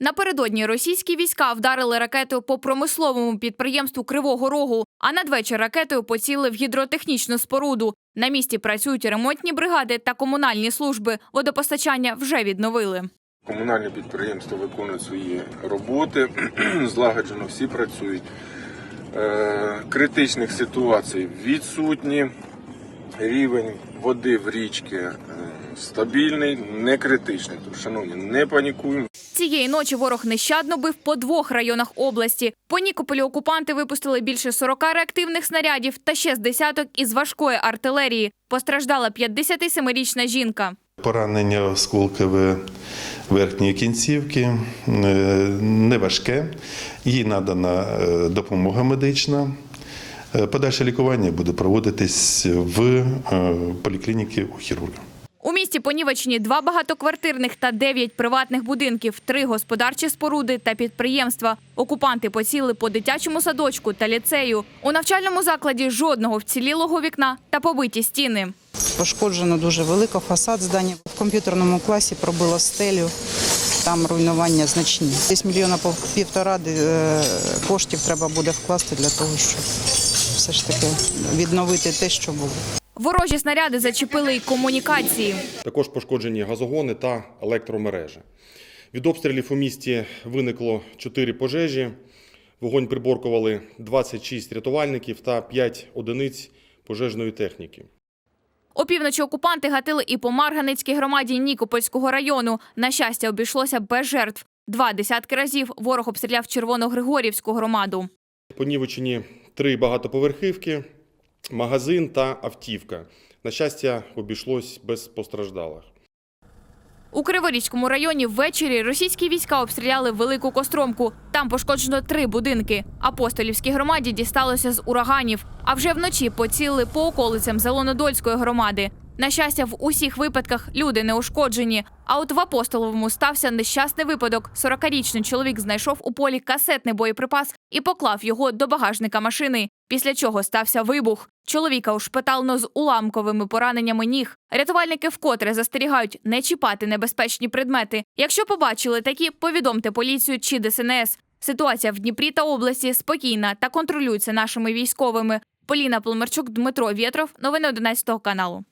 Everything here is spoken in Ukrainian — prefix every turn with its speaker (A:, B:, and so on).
A: Напередодні російські війська вдарили ракетою по промисловому підприємству Кривого Рогу, а надвечір ракетою поцілили в гідротехнічну споруду. На місці працюють ремонтні бригади та комунальні служби. Водопостачання вже відновили.
B: Комунальні підприємства виконують свої роботи, злагоджено всі працюють. Е, Критичних ситуацій відсутні. Рівень води в річці е, стабільний, не критичний. Тож, шановні, не панікуємо.
A: Цієї ночі ворог нещадно бив по двох районах області. По Нікополі окупанти випустили більше 40 реактивних снарядів та ще з десяток із важкої артилерії. Постраждала 57-річна жінка.
C: Поранення осколкове верхньої кінцівки е, неважке. Їй надана е, допомога медична. Е, Подальше лікування буде проводитись в поліклініці у хірурга.
A: Місті понівечені два багатоквартирних та дев'ять приватних будинків, три господарчі споруди та підприємства. Окупанти поцілили по дитячому садочку та ліцею. У навчальному закладі жодного вцілілого вікна та побиті стіни.
D: Пошкоджено дуже велико фасад здання. В комп'ютерному класі пробило стелю. Там руйнування значні. Десь мільйона півтора е, коштів треба буде вкласти для того, щоб все ж таки відновити те, що було.
A: Ворожі снаряди зачепили й комунікації.
E: Також пошкоджені газогони та електромережі. Від обстрілів у місті виникло 4 пожежі. Вогонь приборкували 26 рятувальників та 5 одиниць пожежної техніки.
A: Опівночі окупанти гатили і по Марганецькій громаді Нікопольського району. На щастя, обійшлося без жертв. Два десятки разів ворог обстріляв Червоногригорівську громаду.
E: Понівечені три багатоповерхівки, магазин та автівка. На щастя, обійшлось без постраждалих.
A: У Криворізькому районі ввечері російські війська обстріляли велику костромку. Там пошкоджено три будинки. Апостолівській громаді дісталося з ураганів. А вже вночі поцілили по околицям Зеленодольської громади. На щастя, в усіх випадках люди не ушкоджені. А от в апостоловому стався нещасний випадок. 40-річний чоловік знайшов у полі касетний боєприпас і поклав його до багажника машини. Після чого стався вибух. Чоловіка ушпитално з уламковими пораненнями ніг. Рятувальники вкотре застерігають не чіпати небезпечні предмети. Якщо побачили такі, повідомте поліцію чи ДСНС. Ситуація в Дніпрі та області спокійна та контролюється нашими військовими. Поліна Пломарчук, Дмитро Вєтров. Новини 11 каналу.